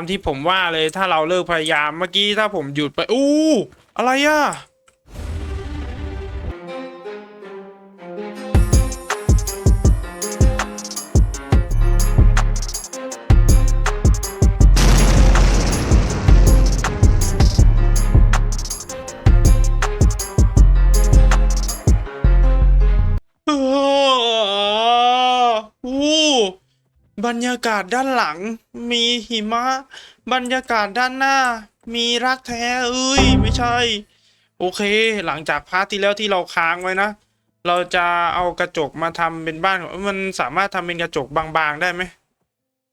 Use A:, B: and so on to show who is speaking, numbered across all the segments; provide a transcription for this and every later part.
A: ามที่ผมว่าเลยถ้าเราเลิกพยายามเมื่อกี้ถ้าผมหยุดไปอู้อะไรอะ รรยากาศด้านหลัง มีหิมะ บรรยากาศด้านหน้า มีรักแท้เอ้ย ไม่ใช่ โอเค หลังจากพาร์ทที่แล้วที่เราค้างไว้นะ เราจะเอากระจกมาทำเป็นบ้านของมันสามารถทำเป็นกระจกบางๆได้ไหม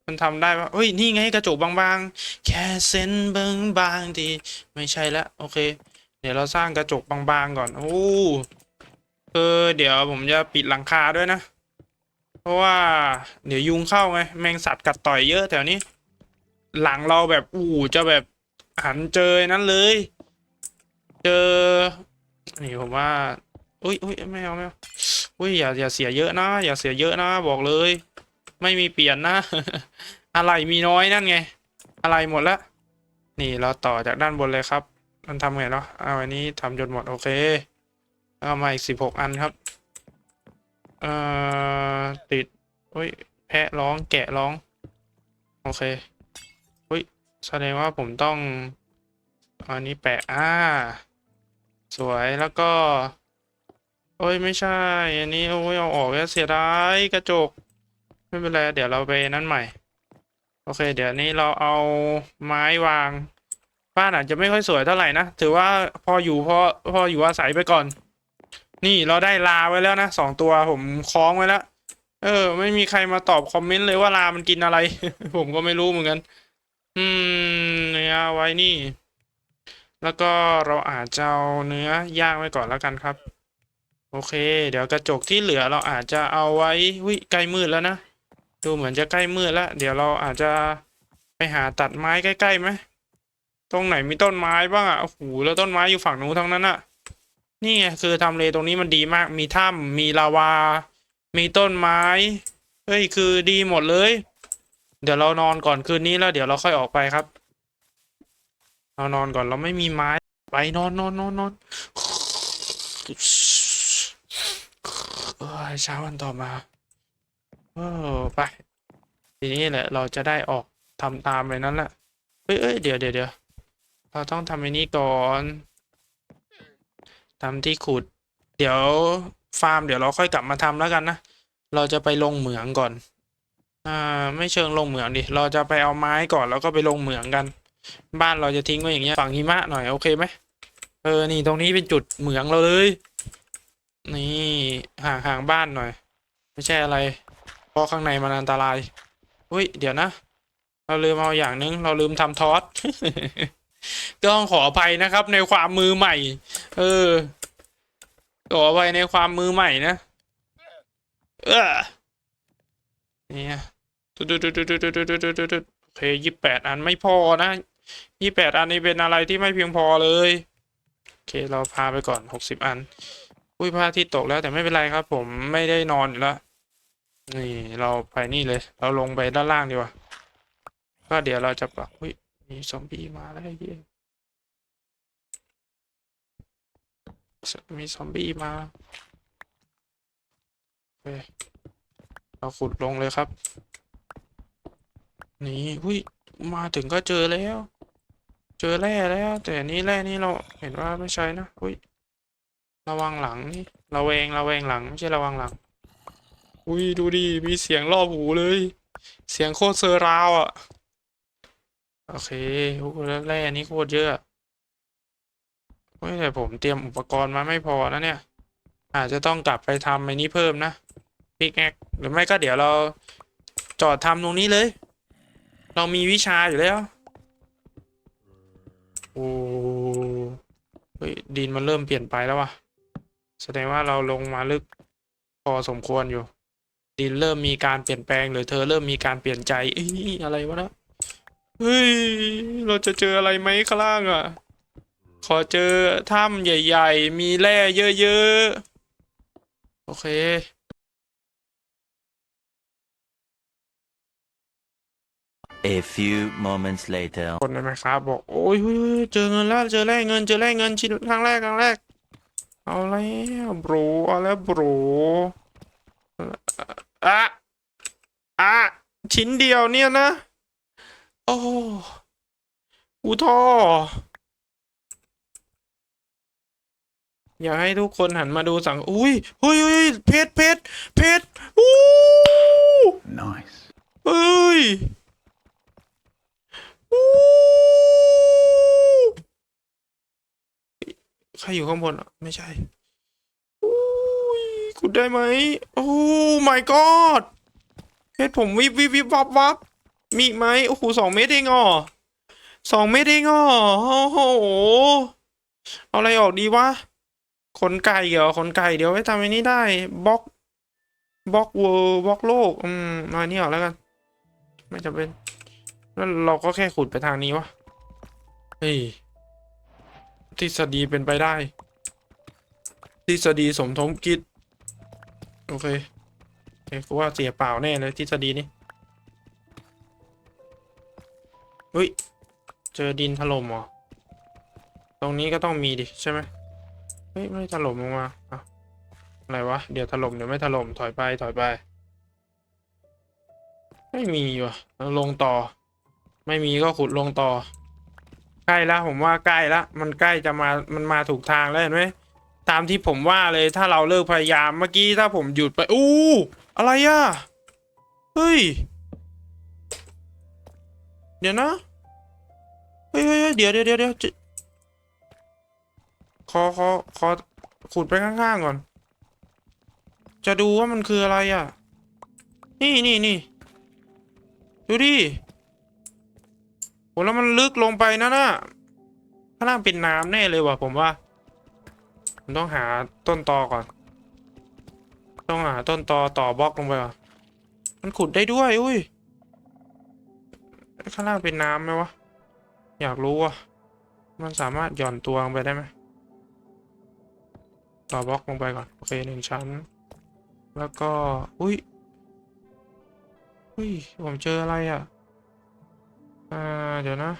A: มันทำได้ปะเฮ้ย นี่ไงกระจกบางๆ แค่เส้นบางๆดีไม่ใช่ละ โอเค เดี๋ยวเราสร้างกระจกบางๆก่อน โอ้คือเดี๋ยวผมจะปิดหลังคาด้วยนะ ราะว่าเดี๋ยวยุงเข้าไงแมงสัตว์กัดต่อยเยอะแถวนี้ หลังเราแบบอู้จะแบบหันเจอนั้นเลย เจอ นี่ผมว่าอุ้ยอุ้ยไม่เอาไม่เอาอุ้ยอย่าอย่าเสียเยอะนะ อย่าเสียเยอะนะ บอกเลย ไม่มีเปลี่ยนนะ อะไรมีน้อยนั่นไง อะไรหมดละนี่เราต่อจากด้านบนเลยครับ มันทำไงเนาะเอาอันนี้ทำจนหมดโอเคเอามาอีกสิบหกอันครับ เอ่อติดเฮ้ย แพะร้องแกะร้อง โอเคเฮ้ย แสดงว่าผมต้องอันนี้แปะอ่า สวยแล้วก็ โอ้ย ไม่ใช่ อันนี้ โอ้ย เอาออกแล้วเสียดายกระจก ไม่เป็นไร เดี๋ยวเราไปนั้นใหม่ โอเค เดี๋ยวนี้เราเอาไม้วาง บ้านอาจจะไม่ค่อยสวยเท่าไหร่นะ ถือว่าพออยู่พอพออยู่อาศัยไปก่อน นี่เราได้ลาไว้แล้วนะสองตัวผมคล้องไว้แล้ว เออ ไม่มีใครมาตอบคอมเมนต์เลยว่าลามันกินอะไร ผมก็ไม่รู้เหมือนกัน อืมเนื้อไว้นี่ แล้วก็เราอาจจะเอาเนื้อย่างไว้ก่อนแล้วกันครับ โอเค เดี๋ยวกระจกที่เหลือเราอาจจะเอาไว้วิใกล้มืดแล้วนะดูเหมือนจะใกล้มืดแล้วเดี๋ยวเราอาจจะไปหาตัดไม้ใกล้ๆไหมตรงไหนมีต้นไม้บ้างอะโอ้โหแล้วต้นไม้อยู่ฝั่งนู้นทั้งนั้นอะ นี่ไงคือทำเลตรงนี้มันดีมาก มีถ้ำมีลาวา มีต้นไม้ เฮ้ย คือดีหมดเลย เดี๋ยวเรานอนก่อนคืนนี้แล้ว เดี๋ยวเราค่อยออกไปครับ เรานอนก่อนเราไม่มีไม้ ไปนอนนอนนอนนอนเช้าวันต่อมาเออไป ทีนี้แหละ เราจะได้ออกทำตามเลยนั้นแหละเอ้ยเอ้ยเดี๋ยวเดี๋ยวเดี๋ยวเราต้องทำไอ้นี้ก่อน ทำที่ขุด เดี๋ยวฟาร์มเดี๋ยวเราค่อยกลับมาทำแล้วกันนะ เราจะไปลงเหมืองก่อน อ่า ไม่เชิงลงเหมืองดิ เราจะไปเอาไม้ก่อนแล้วก็ไปลงเหมืองกัน บ้านเราจะทิ้งไว้อย่างเงี้ยฝั่งหิมะหน่อยโอเคไหมเออ นี่ตรงนี้เป็นจุดเหมืองเราเลย นี่ห่างห่างบ้านหน่อย ไม่ใช่อะไร เพราะข้างในมันอันตรายอุ้ย เดี๋ยวนะ เราลืมเอาอย่างนึง เราลืมทำทอสก็ต้องขออภัยนะครับในความมือใหม่ เออขอไปในความมือใหม่นะ เออเนี่ยตุดตุ๊ดตุ๊ดตุ๊ดตุ๊ดตุ๊ดตุ๊ดตุ๊ดโอเคยี่แปดอันไม่พอนะยี่แปดอันนี้เป็นอะไรที่ไม่เพียงพอเลย โอเคเราพาไปก่อนหกสิบอัน อุ้ยพระอาทิตย์ตกแล้วแต่ไม่เป็นไรครับ ผมไม่ได้นอนอยู่แล้วนี่เราไปนี่เลย เราลงไปด้านล่างดีกว่า ก็เดี๋ยวเราจะปรับอุ้ยมีซอมบี้มาแล้วไอ้เหี้ย มีซอมบี้มาโอเคเราขุดลงเลยครับ นี่หุ้ยมาถึงก็เจอแล้ว เจอแร่แล้ว แต่นี่แร่นี่เราเห็นว่าไม่ใช่นะหุ้ยระวังหลังนี่ระแวงระแวงหลังไม่ใช่ระวังหลัง อุ้ยดูดิมีเสียงรอบหูเลย เสียงโคตรเซอร์ราวอะ โอเคโอ้แล้วแร่นี่โคตรเยอะ เฮ้ยแต่ผมเตรียมอุปกรณ์มาไม่พอนะเนี่ย อาจจะต้องกลับไปทำไอ้นี้เพิ่มนะพิกแอคหรือไม่ก็เดี๋ยวเราจอดทำตรงนี้เลย เรามีวิชาอยู่แล้ว โอ้เฮ้ยดินมันเริ่มเปลี่ยนไปแล้วว่ะ แสดงว่าเราลงมาลึกพอสมควรอยู่ ดินเริ่มมีการเปลี่ยนแปลงหรือเธอเริ่มมีการเปลี่ยนใจเอ้ยอะไรวะนะเฮ้ย เราจะเจออะไรไหมข้างล่างอะ ขอเจอถ้ำใหญ่ ๆ มีแร่เยอะๆ โอเค
B: A A few moments later.
A: คนในไหมครับบอก โอ้ยเฮ้ยเฮ้ยเจอเงินแล้วเจอแร่เงินเจอแร่เงินชิ้นครั้งแรกครั้งแรก เอาแล้วโบรเอาแล้วโบรอะอะชิ้นเดียวเนี่ยนะ โอ้อูท่อ อยากให้ทุกคนหันมาดูสัง อุ้ยเฮ้ยเฮ้ยเพชรเพชรเพชรอู้
C: Nice.
A: เฮ้ยอู้ใครอยู่ข้างบนอะ ไม่ใช่อุ้ยขุดได้ไหม โอ้ my god เพชรผมวิบวิบวิบวับวับมีอีกไหมโอ้โหสองเม็ดเองอ่อสองเม็ดเองอ่อโอ้โห เอาอะไรออกดีวะ ขนไก่เหรอขนไก่เดี๋ยวไว้ทำไอ้นี้ได้บล็อกบล็อกเวอร์บล็อกโลก อืมมานี่ออกแล้วกัน ไม่จำเป็นแล้วเราก็แค่ขุดไปทางนี้วะเฮ้ยทฤษฎีเป็นไปได้ทฤษฎีสมทบคิด โอเคเอ้กูว่าเสียเปล่าแน่เลยทฤษฎีนี้เฮ้ย เจอดินถล่มเหรอ ตรงนี้ก็ต้องมีดิ ใช่ไหม ฮ้ยไม่ถล่มลงมาอะอะไรวะ เดี๋ยวถล่มเดี๋ยวไม่ถล่มถอยไปถอยไป ไม่มีว่ะลงต่อ ไม่มีก็ขุดลงต่อ ใกล้แล้วผมว่าใกล้แล้วมันใกล้จะมามันมาถูกทางแล้วเห็นไหมตามที่ผมว่าเลยถ้าเราเลิกพยายามเมื่อกี้ถ้าผมหยุดไปอู้อะไรอะเฮ้ยเดี๋ยวนะเฮ้ยเฮ้ยเดี๋ยวเดี๋ยวเดี๋ยวเดี๋ยว ขอขอขอขุดไปข้างๆก่อน จะดูว่ามันคืออะไรอะ นี่นี่นี่ดูดิโหแล้วมันลึกลงไปนะน่ะข้างล่างเป็นน้ำแน่เลยว่ะผมว่าผมต้องหาต้นตอก่อน ต้องหาต้นตอต่อบล็อกลงไปก่อนมันขุดได้ด้วย อุ้ย ข้างล่างเป็นน้ำไหมวะ อยากรู้ว่ะ มันสามารถหย่อนตัวลงไปได้ไหม ต่อบล็อกลงไปก่อน โอเคหนึ่งชั้น แล้วก็ อุ้ย อุ้ย ผมเจออะไรอะ อ่า เดี๋ยวนะ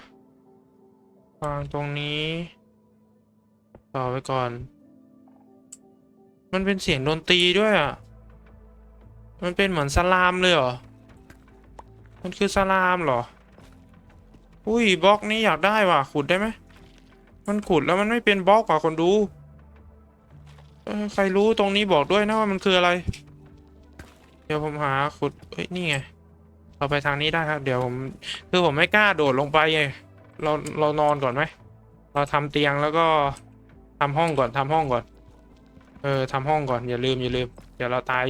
A: วางตรงนี้ ต่อไปก่อน มันเป็นเสียงดนตรีด้วยอะ มันเป็นเหมือนสลามเลยเหรอ มันคือสลามเหรอ อุ้ยบล็อกนี้อยากได้ว่ะ ขุดได้ไหม มันขุดแล้วมันไม่เป็นบล็อกว่ะคนดู ใครรู้ตรงนี้บอกด้วยนะว่ามันคืออะไร เดี๋ยวผมหาขุดเอ้ยนี่ไง เราไปทางนี้ได้ครับ เดี๋ยวผมคือผมไม่กล้าโดดลงไปไงเราเรานอนก่อนไหมเราทำเตียงแล้วก็ทำห้องก่อนทำห้องก่อน เออทำห้องก่อนอย่าลืมอย่าลืม เดี๋ยวเราตาย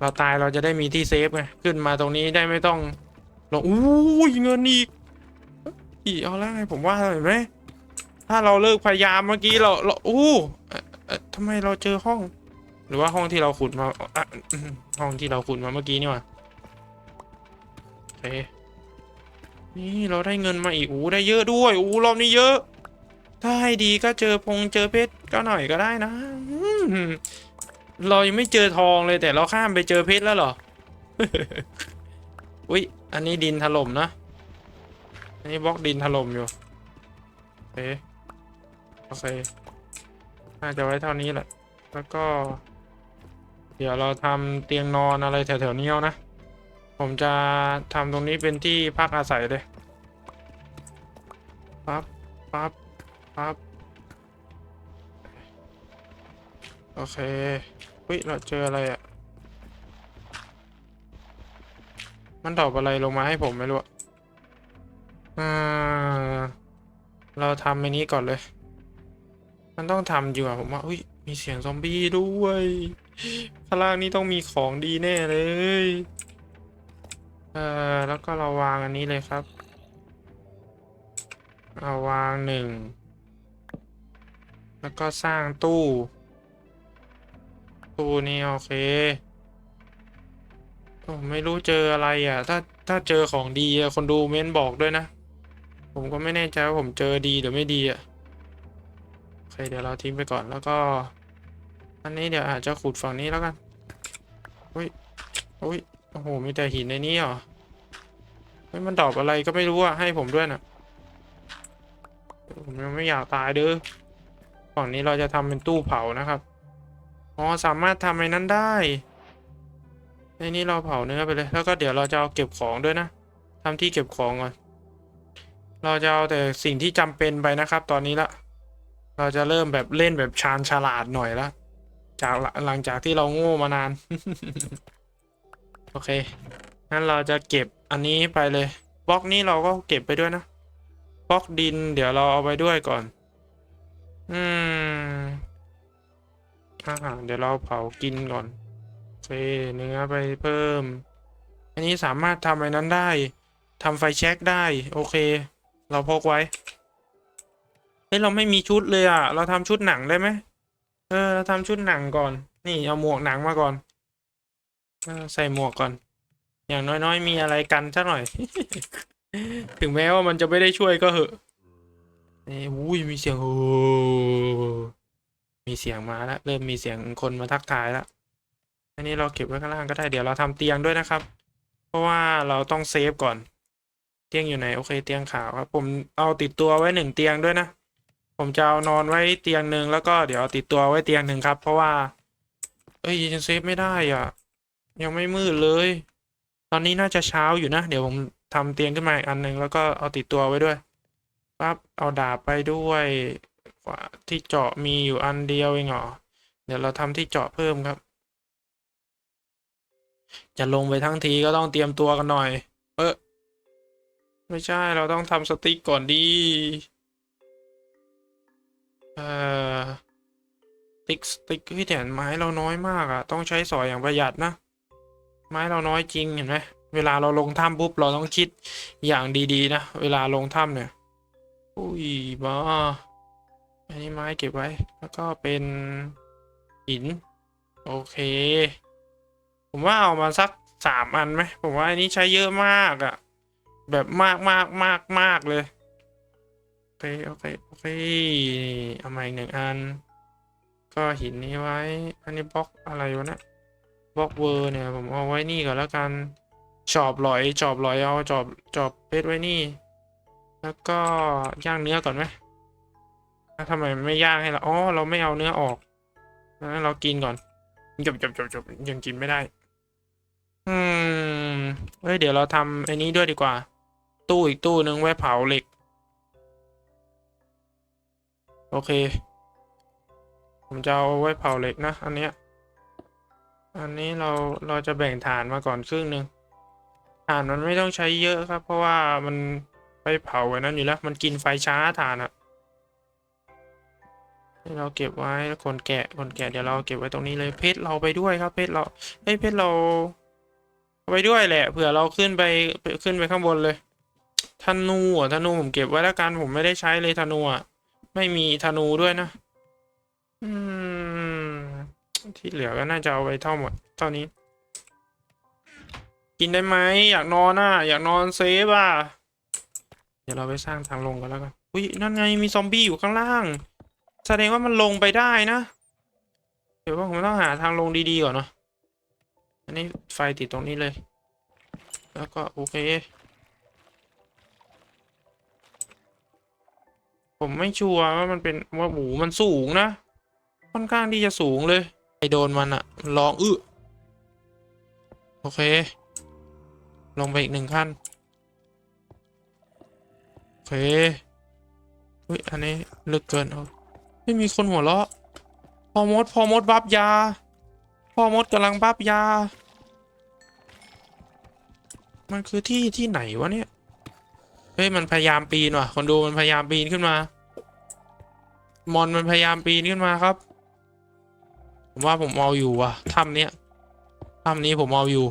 A: เราตายเราจะได้มีที่เซฟไงขึ้นมาตรงนี้ได้ไม่ต้องลงอู้ยเงินอีกอีเอาแล้วไงผมว่าเห็นไหมถ้าเราเลิกพยายามเมื่อกี้เราเราอู้ เออทำไมเราเจอห้อง หรือว่าห้องที่เราขุดมาอะห้องที่เราขุดมาเมื่อกี้นี่ว่าโอเคนี่เราได้เงินมาอีกอู้ได้เยอะด้วยอู้รอบนี้เยอะ ถ้าให้ดีก็เจอพงเจอเพชรก็หน่อยก็ได้นะเรายังไม่เจอทองเลยแต่เราข้ามไปเจอเพชรแล้วเหรออุ๊ยอันนี้ดินถล่มนะ อันนี้บล็อกดินถล่มอยู่โอเคโอเค น่าจะไว้เท่านี้แหละ แล้วก็ เดี๋ยวเราทำเตียงนอนอะไรแถวๆนี้เอานะ ผมจะทำตรงนี้เป็นที่พักอาศัยเลยปั๊บปั๊บปั๊บโอเคเฮ้ยเราเจออะไรอะ่ะ มันตอบอะไรลงมาให้ผมไม่รู้อะอ่าเราทำอันนี้ก่อนเลย มันต้องทำอยู่อะผมว่าอุ้ยมีเสียงซอมบี้ด้วยข้างล่างนี้ต้องมีของดีแน่เลยเอ่อแล้วก็เราวางอันนี้เลยครับเอาวางหนึ่งแล้วก็สร้างตู้ ตู้นี้โอเคโอ้ไม่รู้เจออะไรอะ ถ้าถ้าเจอของดีอะคนดูเม้นบอกด้วยนะ ผมก็ไม่แน่ใจว่าผมเจอดีหรือไม่ดีอะ เคเดี๋ยวเราทิ้งไปก่อนแล้วก็ อันนี้เดี๋ยวอาจจะขุดฝั่งนี้แล้วกันอุ้ยอุ้ยโอ้โหมีแต่หินในนี้เหรอเฮ้ยมันดอปอะไรก็ไม่รู้อะให้ผมด้วยนะผมยังไม่อยากตายเด้อฝั่งนี้เราจะทำเป็นตู้เผานะครับอ๋อสามารถทำไอ้นั้นได้ไอ้นี่เราเผาเนื้อไปเลยแล้วก็เดี๋ยวเราจะเอาเก็บของด้วยนะทำที่เก็บของก่อนเราจะเอาแต่สิ่งที่จำเป็นไปนะครับ ตอนนี้ละ เราจะเริ่มแบบเล่นแบบชาญฉลาดหน่อยละจากหลังจากที่เราโง่มานาน โอเค งั้นเราจะเก็บอันนี้ไปเลย บล็อกนี้เราก็เก็บไปด้วยนะ บล็อกดิน เดี๋ยวเราเอาไปด้วยก่อน อืมอาหารเดี๋ยวเราเผากินก่อนเคเนื้อไปเพิ่ม อันนี้สามารถทำอะไรนั้นได้ทำไฟแช็กได้ โอเค เราพกไว้ เฮ้ยเราไม่มีชุดเลยอะ เราทำชุดหนังได้ไหมเออ เราทำชุดหนังก่อน นี่เอาหมวกหนังมาก่อนเออใส่หมวกก่อน อย่างน้อยๆ มีอะไรกันสักหน่อย ถึงแม้ว่ามันจะไม่ได้ช่วยก็เหอะนี่อุ้ยมีเสียงโอ้มีเสียงมาแล้วเริ่มมีเสียงคนมาทักทายแล้วอันนี้เราเก็บไว้ข้างล่างก็ได้เดี๋ยวเราทำเตียงด้วยนะครับ เพราะว่าเราต้องเซฟก่อน เตียงอยู่ไหนโอเคเตียงขาวครับ ผมเอาติดตัวไว้หนึ่งเตียงด้วยนะ ผมจะเอานอนไว้เตียงหนึ่งแล้วก็เดี๋ยวติดตัวไว้เตียงหนึ่งครับ เพราะว่า เอ้ยยังเซฟไม่ได้อะ ยังไม่มืดเลย ตอนนี้น่าจะเช้าอยู่นะ เดี๋ยวผมทำเตียงขึ้นมาอีกอันหนึ่งแล้วก็เอาติดตัวไว้ด้วยปั๊บเอาดาบไปด้วยที่เจาะมีอยู่อันเดียวเองเหรอเดี๋ยวเราทำที่เจาะเพิ่มครับ จะลงไปทั้งทีก็ต้องเตรียมตัวกันหน่อย เออไม่ใช่เราต้องทำสติ๊กก่อนดี เอ่อติ๊กสติ๊กพี่แถนไม้เราน้อยมากอะต้องใช้สอยอย่างประหยัดนะ ไม้เราน้อยจริงเห็นไหมเวลาเราลงถ้ำปุ๊บเราต้องคิดอย่างดีๆนะเวลาลงถ้ำเนี่ยอุ้ยบ้าอันนี้ไม้เก็บไว้ แล้วก็เป็นหิน โอเค ผมว่าเอามาสักสามอันไหมผมว่าอันนี้ใช้เยอะมากอะแบบมากมากมากมากเลย โอเคโอเคโอเคเอามาอีกหนึ่งอัน ก็หินนี้ไว้ อันนี้บล็อกอะไรวะนะบล็อกเวอร์เนี่ยผมเอาไว้นี่ก่อนแล้วกันจอบลอยจอบลอยเอาจอบจอบเพชรไว้นี่ แล้วก็ย่างเนื้อก่อนไหมทำไมไม่ย่างให้เราอ๋อเราไม่เอาเนื้อออกงั้นเรากินก่อนจบจบจบจบยังกินไม่ได้ อืมเฮ้ยเดี๋ยวเราทำไอ้นี้ด้วยดีกว่า ตู้อีกตู้นึงไว้เผาเหล็ก โอเค ผมจะเอาไว้เผาเหล็กนะ อันเนี้ย อันนี้เราเราจะแบ่งฐานมาก่อนครึ่งหนึ่งฐานมันไม่ต้องใช้เยอะครับ เพราะว่ามันไปเผาไว้นั้นอยู่แล้ว มันกินไฟช้าฐานอะเราเก็บไว้คนแกะคนแกะเดี๋ยวเราเก็บไว้ตรงนี้เลยเพชรเราไปด้วยครับ เพชรเราเฮ้ยเพชรเราเอาไปด้วยแหละเผื่อเราขึ้นไปขึ้นไปข้างบนเลยธนูอะธนูผมเก็บไว้แล้วกันผมไม่ได้ใช้เลยธนูอะ ไม่มีธนูด้วยนะ อืม ที่เหลือก็น่าจะเอาไว้เท่าหมด เท่านี้ กินได้ไหม อยากนอนอะ อยากนอนเซฟอะ เดี๋ยวเราไปสร้างทางลงกันแล้วกัน อุ้ย นั่นไงมีซอมบี้อยู่ข้างล่าง แสดงว่ามันลงไปได้นะ เดี๋ยวว่าผมต้องหาทางลงดีๆก่อนเนาะ อันนี้ไฟติดตรงนี้เลย แล้วก็โอเค ผมไม่ชัวร์ว่ามันเป็นว่าหมูมันสูงนะ ค่อนข้างที่จะสูงเลยไอโดนมันอะมันร้องอื้อโอเค ลงไปอีกหนึ่งขั้น โอเคอุ้ยอันนี้ลึกเกินเอาไม่มีคนหัวเราะพอมดพอมดบับยา พอมดกำลังบับยา มันคือที่ที่ไหนวะเนี่ย เฮ้ยมันพยายามปีนว่ะ คนดูมันพยายามปีนขึ้นมา มอนมันพยายามปีนขึ้นมาครับ ผมว่าผมเอาอยู่ว่ะถ้ำเนี้ยถ้ำนี้ผมเอาอยู่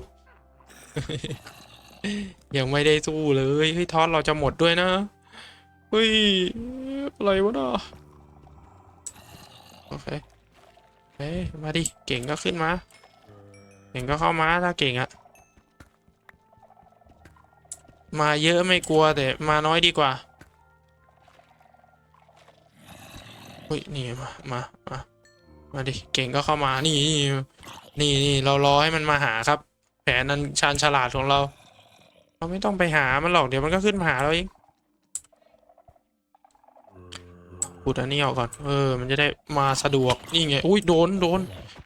A: ยังไม่ได้สู้เลยเฮ้ยทอสเราจะหมดด้วยนะเฮ้ยอะไรวะเนาะโอเคเฮ้ยมาดิเก่งก็ขึ้นมา เก่งก็เข้ามาถ้าเก่งอะ มาเยอะไม่กลัวแต่มาน้อยดีกว่าเฮ้ยนี่มามามามาดิเก่งก็เข้ามานี่นี่นี่เรารอให้มันมาหาครับ แผนนั้นชาญฉลาดของเรา เราไม่ต้องไปหามันหรอกเดี๋ยวมันก็ขึ้นมาหาเราเองขุดอันนี้ออกก่อน เออ มันจะได้มาสะดวก นี่ไง อุ้ยโดน โดน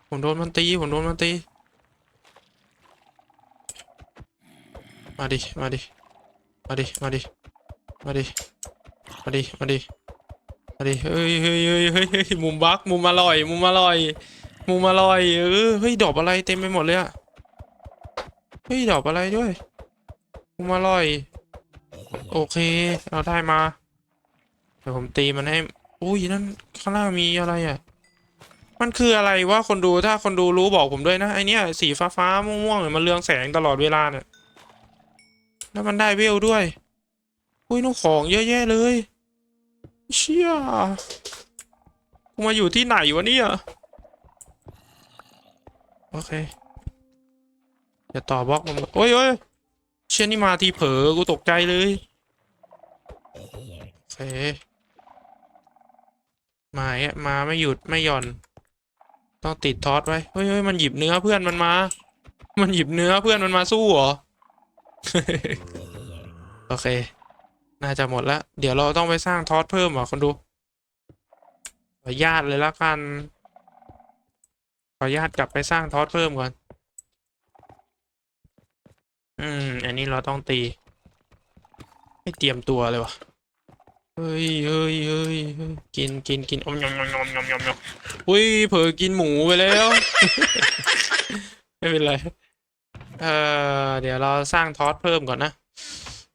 A: ผมโดนมันตี ผมโดนมันตี มาดิ มาดิ มาดิ มาดิ มาดิ มาดิ มาดิ มาดิ เฮ้ยเฮ้ยเฮ้ยเฮ้ยเฮ้ยมุมบักมุมอร่อย มุมอร่อย มุมอร่อย เออ เฮ้ย ดอกอะไรเต็มไปหมดเลยอะเฮ้ย ดอกอะไรด้วย มุมอร่อย โอเค เราได้มา เดี๋ยวผมตีมันให้ อุ้ย นั่นข้างล่างมีอะไรอะมันคืออะไรวะคนดูถ้าคนดูรู้บอกผมด้วยนะไอเนี้ยสีฟ้าฟ้าๆม่วงๆเนี่ยมันเรืองแสงตลอดเวลาเนี่ย แล้วมันได้เวลด้วย อุ้ยน้องของเยอะแยะเลย เชี่ยกูมาอยู่ที่ไหนวะเนี่ยโอเคอย่าต่อบล็อกมันโอ้ยโอ้ยเชี่ยนี่มาทีเผลอกูตกใจเลยโอเคมาอะมาไม่หยุดไม่หย่อน ต้องติดทอสไว้เฮ้ยเฮ้ยมันหยิบเนื้อเพื่อนมันมา มันหยิบเนื้อเพื่อนมันมาสู้เหรอ โอเค น่าจะหมดแล้วเดี๋ยวเราต้องไปสร้างทอสเพิ่มเหรอคนดู ขออนุญาตเลยละกัน ขออนุญาตกลับไปสร้างทอสเพิ่มก่อน อืม อันนี้เราต้องตี ไม่เตรียมตัวเลยวะเฮ้ยเฮ้ยเฮ้ยเฮ้ยกินกินกินอมยำยำยำยำยำยำอุ้ย เผลอกินหมูไปแล้ว ไม่เป็นไร เออเดี๋ยวเราสร้างทอสเพิ่มก่อนนะ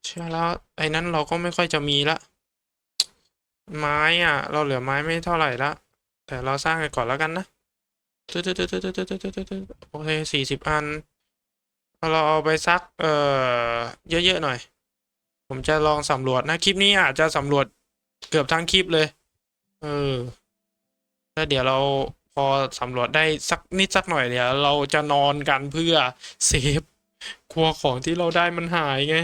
A: เชื่อแล้วไอ้นั้นเราก็ไม่ค่อยจะมีละ ไม้อะ เราเหลือไม้ไม่เท่าไหร่ละแต่เราสร้างกันก่อนแล้วกันนะโอเคสี่สิบอันเราเอาไปซัก เอ่อ เยอะๆหน่อย ผมจะลองสำรวจนะ คลิปนี้อาจจะสำรวจเกือบทั้งคลิปเลย เออ แล้วเดี๋ยวเรา พอสำรวจได้สักนิดสักหน่อยเดี๋ยวเราจะนอนกันเพื่อเซฟกลัวของที่เราได้มันหายไง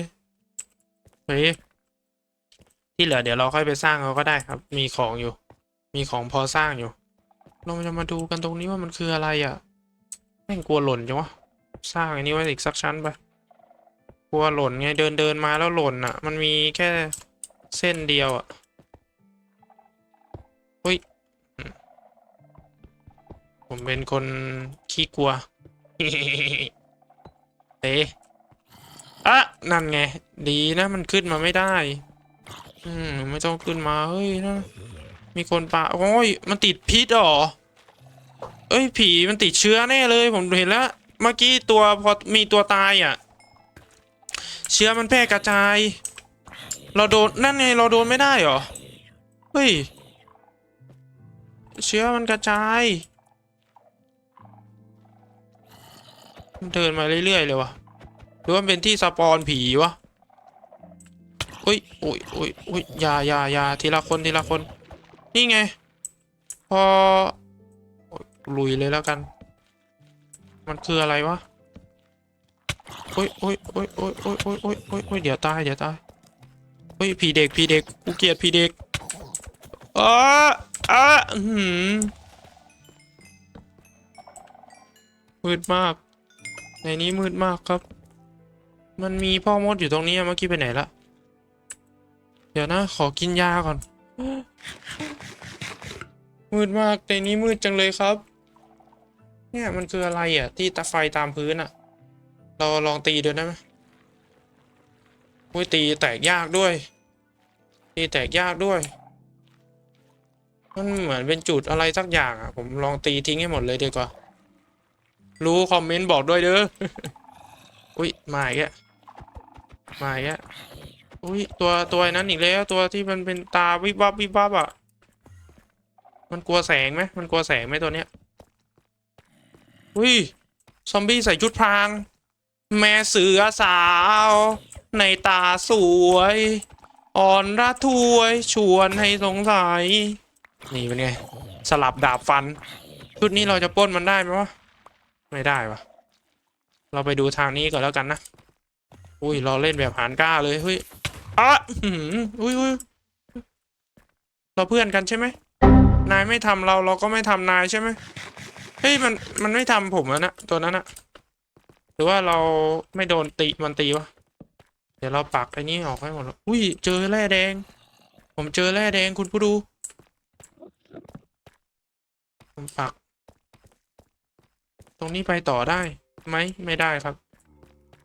A: เฮ้ยที่เหลือเดี๋ยวเราค่อยไปสร้างเราก็ได้ครับ มีของอยู่ มีของพอสร้างอยู่ เราจะมาดูกันตรงนี้ว่ามันคืออะไรอะแม่งกลัวหล่นจังวะสร้างอันนี้ไว้อีกสักชั้นไปกลัวหล่นไงเดินเดินมาแล้วหล่นอะ มันมีแค่เส้นเดียวอะ ผมเป็นคนขี้กลัวเอ๊ะอะนั่นไง ดีนะมันขึ้นมาไม่ได้ อืมไม่ต้องขึ้นมา เฮ้ยนะ มีคนปะโอ้ย มันติดพิษหรอ เอ้ย ผีมันติดเชื้อแน่เลย ผมเห็นแล้ว เมื่อกี้ตัวพอมีตัวตายอะ เชื้อมันแพร่กระจาย เราโดน นั่นไง เราโดนไม่ได้เหรอ เฮ้ย เชื้อมันกระจาย เดินมาเรื่อยๆเลยวะหรือว่าเป็นที่สปอนผีวะอุ้ยอุ้ยอุ้ยอุ้ยอยาอยาอยาทีละคนทีละคน นี่ไง พอลุยเลยแล้วกัน มันคืออะไรวะโอ้ยโอ้ยโอ้ยโอ้ยโอ้ยโอ้ยโอ้ยโอ้ยโอ้ยเดี๋ยวตายเดี๋ยวตายเฮ้ยผีเด็กผีเด็กกูเกลียดผีเด็กอ้าอ้าอื้อหืมมืดมาก ในนี้มืดมากครับ มันมีพ่อมดอยู่ตรงนี้เมื่อกี้ไปไหนละ เดี๋ยวนะ ขอกินยาก่อน มืดมากในนี้มืดจังเลยครับ เนี่ยมันคืออะไรอะ ที่ตาไฟตามพื้นอะ เราลองตีดูได้ไหมอุ้ยตีแตกยากด้วย ตีแตกยากด้วย มันเหมือนเป็นจุดอะไรสักอย่างอะ ผมลองตีทิ้งให้หมดเลยดีกว่า รู้คอมเมนต์บอกด้วยเด้อ อุ้ยมาอีกแล้วมาอีกแล้วอุ้ยตัวตัวนั้นอีกแล้วตัวที่มันเป็นตาวิบวับวิบวับอะมันกลัวแสงไหมมันกลัวแสงไหมตัวเนี้ย อุ้ยซอมบี้ใส่ชุดพราง แม่เสือสาว ในตาสวย อ่อนระทวยชวนให้สงสัย นี่เป็นไง สลับดาบฟัน ชุดนี้เราจะปล้นมันได้ไหมวะ ไม่ได้วะเราไปดูทางนี้ก่อนแล้วกันนะ อุ้ยเราเล่นแบบหานกล้าเลยเฮ้ยอะอุ้ยอุ้ยเราเพื่อนกันใช่ไหม นายไม่ทำเราเราก็ไม่ทำนายใช่ไหมเฮ้ยมันมันไม่ทำผมแล้วนะตัวนั้นอะหรือว่าเราไม่โดนตีมันตีวะเดี๋ยวเราปักไอ้นี้ออกให้หมดแล้วอุ้ยเจอแร่แดง ผมเจอแร่แดงคุณผู้ดู ผมปัก รงนี้ไปต่อได้ไหมไม่ได้ครับ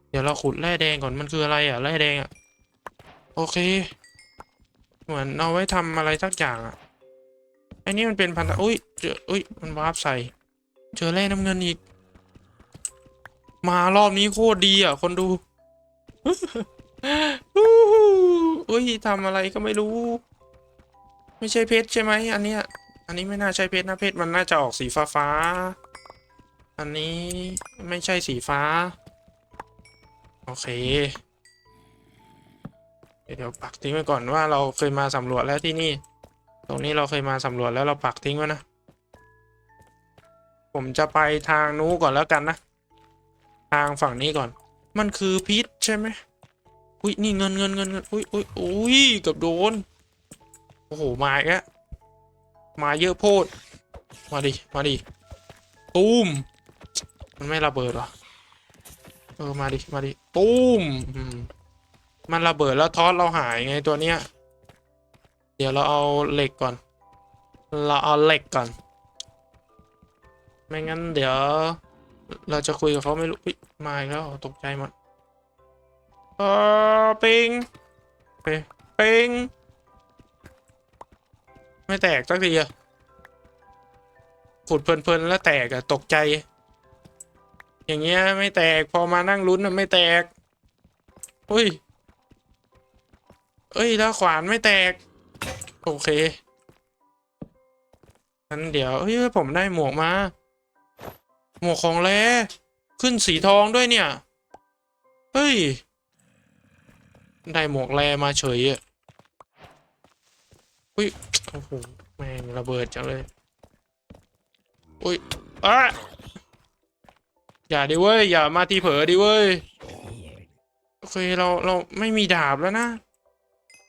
A: เดี๋ยวเราขุดแร่แดงก่อนมันคืออะไรอะแร่แดงอะ โอเค เหมือนเอาไว้ทำอะไรสักอย่างอะไอ้นี่มันเป็นพันธะอุ้ยเจออุ้ยมันวาร์ปใส่ เจอแร่น้ำเงินอีก มารอบนี้โคตรดีอะ คนดูอู้ยทำอะไรก็ไม่รู้ ไม่ใช่เพชรใช่ไหมอันเนี้ยอันนี้ไม่น่าใช่เพชรนะเพชรมันน่าจะออกสีฟ้าฟ้า อันนี้ไม่ใช่สีฟ้า โอเค เดี๋ยวปักทิ้งไว้ก่อนว่าเราเคยมาสำรวจแล้วที่นี่ ตรงนี้เราเคยมาสำรวจแล้วเราปักทิ้งไว้นะ ผมจะไปทางนู้นก่อนแล้วกันนะ ทางฝั่งนี้ก่อน มันคือพิษใช่ไหมอุ้ยนี่เงินเงินเงินเงินอุ้ยอุ้ยอุ้ยกือบโดน โอ้โหมาอีกแล้วมาเยอะโพด มาดิ มาดิ ตูม มันไม่ระเบิดเหรอ เออ มาดิ มาดิตูมมมันระเบิดแล้วทอสเราหายไงตัวเนี้ย เดี๋ยวเราเอาเหล็กก่อน เราเอาเหล็กก่อน ไม่งั้นเดี๋ยว เราจะคุยกับเขาไม่รู้มาอีกแล้วตกใจหมดเออปิงเปปิง ไม่แตกสักทีอะขุดเพลินๆแล้วแตกอะตกใจ อย่างเงี้ยไม่แตกพอมานั่งลุ้นอะไม่แตกอุ้ยเอ้ยแล้วขวานไม่แตก โอเคงั้นเดี๋ยวเฮ้ยผมได้หมวกมา หมวกของแร่ขึ้นสีทองด้วยเนี่ย เฮ้ย ได้หมวกแร่มาเฉยอะอุ้ยโอ้โหแม่งระเบิดจังเลยอุ้ยอะ อย่าดิเว้ยอย่ามาทีเผลอดิเว้ยโอเคเราเราไม่มีดาบแล้วนะ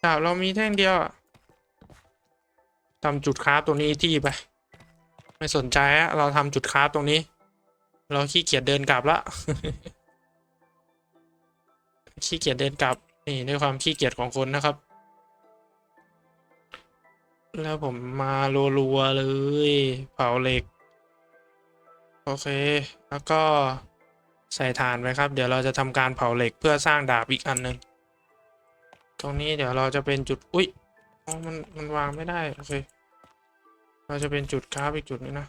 A: ดาบเรามีแท่งเดียวอะทำจุดคราฟตรงนี้ที่ไป ไม่สนใจอะเราทำจุดคราฟตรงนี้ เราขี้เกียจเดินกลับละขี้เกียจเดินกลับนี่ด้วยความขี้เกียจของคนนะครับ แล้วผมมารัวๆเลย เผาเหล็ก โอเค แล้วก็ใส่ถ่านไปครับ เดี๋ยวเราจะทำการเผาเหล็กเพื่อสร้างดาบอีกอันหนึ่งตรงนี้เดี๋ยวเราจะเป็นจุด อุ้ยอ๋อมันมันวางไม่ได้ โอเค เราจะเป็นจุดคราฟอีกจุดนึงนะ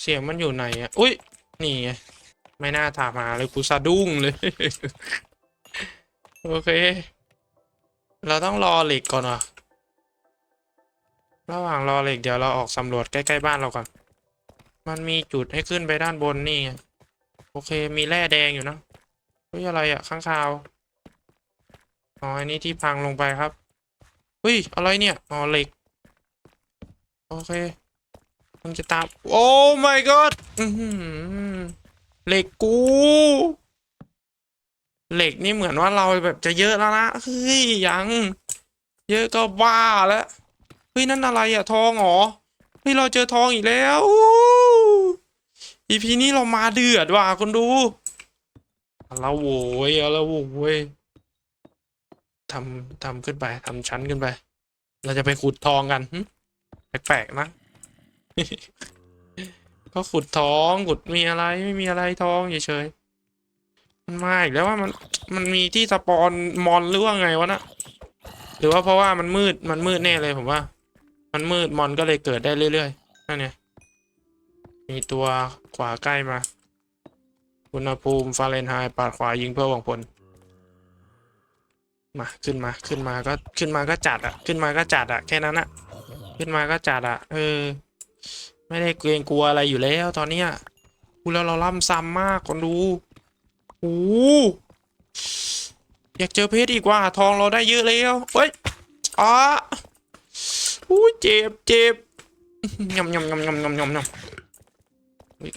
A: เสียงมันอยู่ไหนอะ อุ้ย นี่ไงไม่น่าถามหาเลยกูสะดุ้งเลย โอเค เราต้องรอเหล็กก่อนอะระหว่างรอเหล็กเดี๋ยวเราออกสำรวจใกล้ ๆ บ้านเราก่อน มันมีจุดให้ขึ้นไปด้านบนนี่ โอเคมีแร่แดงอยู่นะเฮ้ยอะไรอะข้างคาว อ๋ออันนี้ที่พังลงไปครับ เฮ้ย อะไรเนี่ย อ๋อเหล็ก โอเค มันจะตาม โอ้ my god เหล็กกู เหล็กนี่เหมือนว่าเราแบบจะเยอะแล้วนะ เฮ้ย ยัง เยอะก็บ้าแล้ว เฮ้ย นั่นอะไรอะทองหรอ เฮ้ย เราเจอทองอีกแล้ว อีพีนี้เรามาเดือดว่ะคนดูเอาโว้ยเอาโว้ยทำทำขึ้นไปทำชั้นขึ้นไป เราจะไปขุดทองกันแปลกๆนะก็ขุดทองขุดมีอะไรไม่มีอะไรทองเฉยๆมันมาอีกแล้วว่ามันมันมีที่สปอนมอนหรือว่าไงวะนะหรือว่าเพราะว่ามันมืดมันมืดแน่เลยผมว่า มันมืดมอนก็เลยเกิดได้เรื่อยๆนั่นไง มีตัวขวาใกล้มา อุณหภูมิฟาเรนไฮต์ปาดขวายิงเพื่อหวังผล มาขึ้นมาขึ้นมาก็ขึ้นมาก็จัดอะขึ้นมาก็จัดอะแค่นั้นอะขึ้นมาก็จัดอะเออ ไม่ได้เกรงกลัวอะไรอยู่แล้วตอนเนี้ยกูแล้วเราล่ำซ้ำมากคนดูโอ้อยากเจอเพชรอีกว่า ทองเราได้เยอะแล้วเฮ้ยอ๋ออู้เจ็บเจ็บยำยำยำยำยำยำ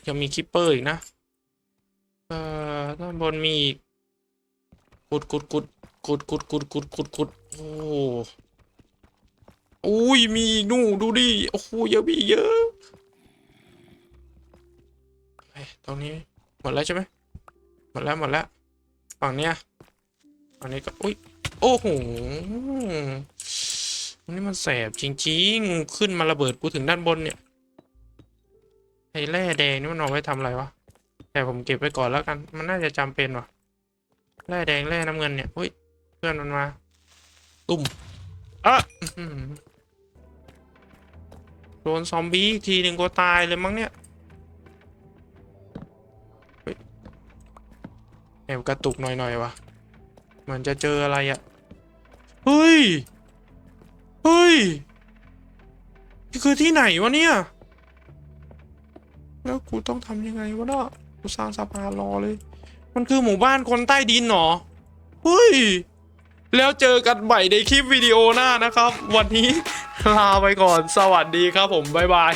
A: ยังมีคิปเปอร์อีกนะ เอ่อด้านบนมีอีกกุดกุดกุดกุดกุดกุดกุดกุดกุดโอ้อุ้ยมีอีกนู่นดูดิ โอ้โหเยอะมีเยอะเฮ้ยตรงนี้หมดแล้วใช่ไหมหมดแล้วหมดแล้ว ฝั่งเนี้ยอันนี้ก็อุ้ยโอ้โหอันนี้มันแสบจริงๆ ขึ้นมาระเบิดกูถึงด้านบนเนี่ย ไอ้แร่แดงนี่มันเอาไว้ทำอะไรวะ แต่ผมเก็บไว้ก่อนแล้วกัน มันน่าจะจำเป็นวะแร่แดงแร่น้ำเงินเนี่ย อุ้ย เพื่อนมันมา ตุ่มอะอื้อหือโดนซอมบี้อีกทีหนึ่งก็ตายเลยมั้งเนี่ยเฮ้ยแอบกระตุกหน่อยๆวะเหมือนจะเจออะไรอะเฮ้ย เฮ้ยนี่คือที่ไหนวะเนี่ย แล้วกูต้องทำยังไงวะเนาะกูสร้างสะพานรอเลย มันคือหมู่บ้านคนใต้ดินเหรอเฮ้ย แล้วเจอกันใหม่ในคลิปวิดีโอหน้านะครับ วันนี้ลาไปก่อนสวัสดีครับผม บ๊ายบาย